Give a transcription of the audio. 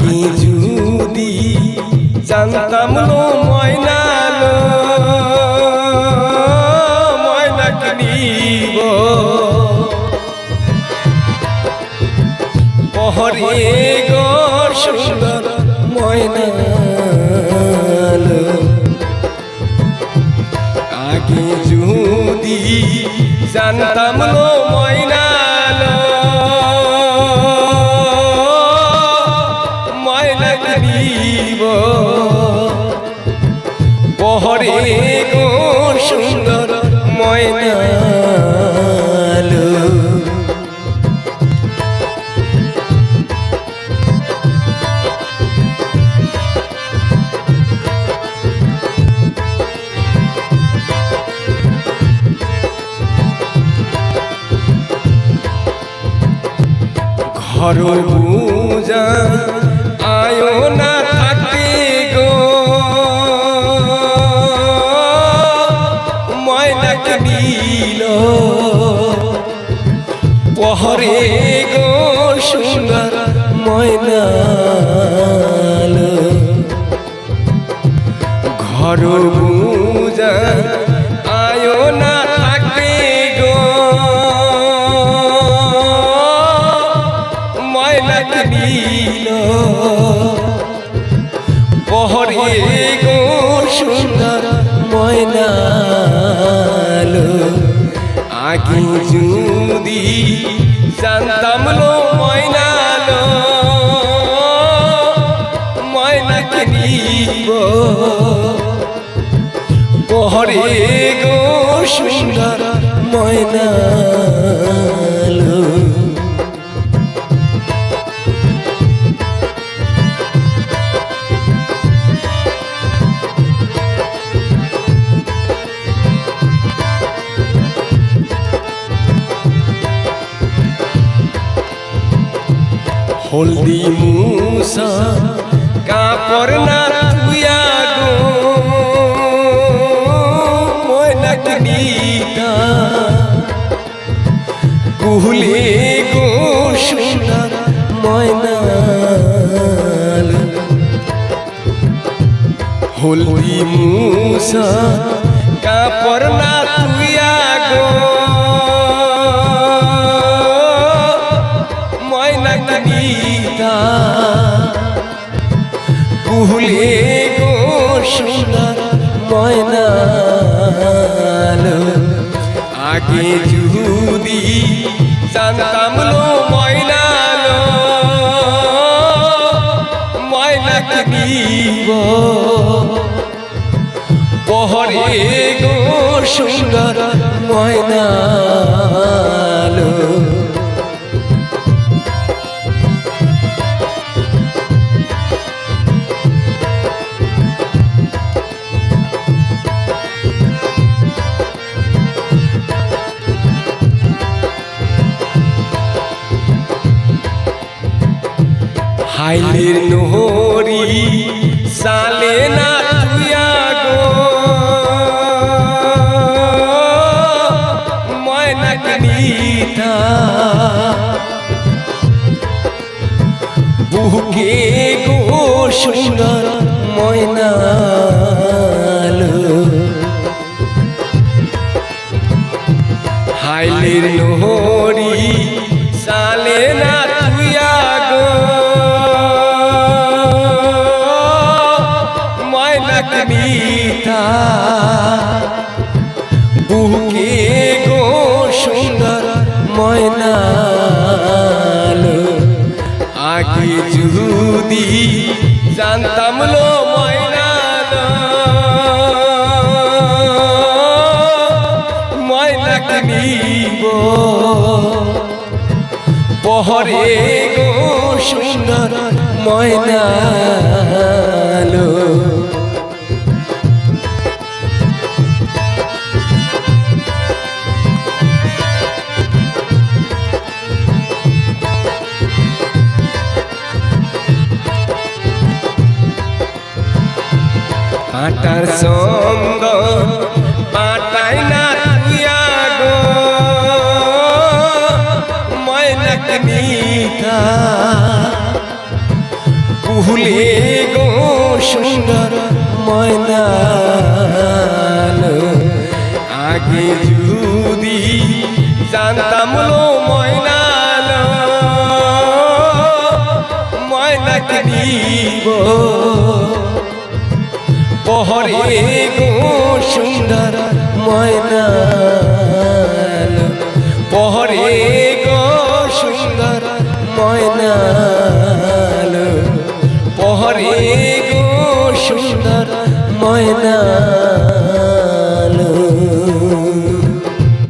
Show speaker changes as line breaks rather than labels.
আগে যদি জানতাম লো ময়নালো ময়না কিনিব পহরে ঘর বুজা আয়ো না থাকে গো। ময়নাকে নিল পহরে গো সুন্দর ময়নাল। ঘর বুজা গো সুন্দর ময়নাল আগে যদি জানতাম লো হলদি মুসা, কাপড় না তুইয়া গো। ময়নাক নিতা কুহলে গো সুন্দর ময়নাল হলদি মুসা, কাপড় না সুন্দর ময়নাল। আগে যদি জানতাম লো ময়নাল। ময়নাকে নিব পহরে গো সুন্দর ময়নাল। বুকে গো সুন্দর ময়নাল। হাইলের নহরি সালে না তুইয়া গো ময়নাক নিতা বুকে গো সুন্দর ময়নাল। আগে যদি জানতাম লো ময়না ময়নাকে পহরে গো সুন্দর ময়নাল পাটার সন্দ পাটাই না তুইয়া গো। ময়নাক নিতা কুহুলে গো সুন্দর ময়নাল। আগে যদি জানতাম লো ময়নাল। ময়নাকে নিব পহরে গো সুন্দর ময়নাল পহরে গো সুন্দর ময়নাল পহরে গো সুন্দর ময়নাল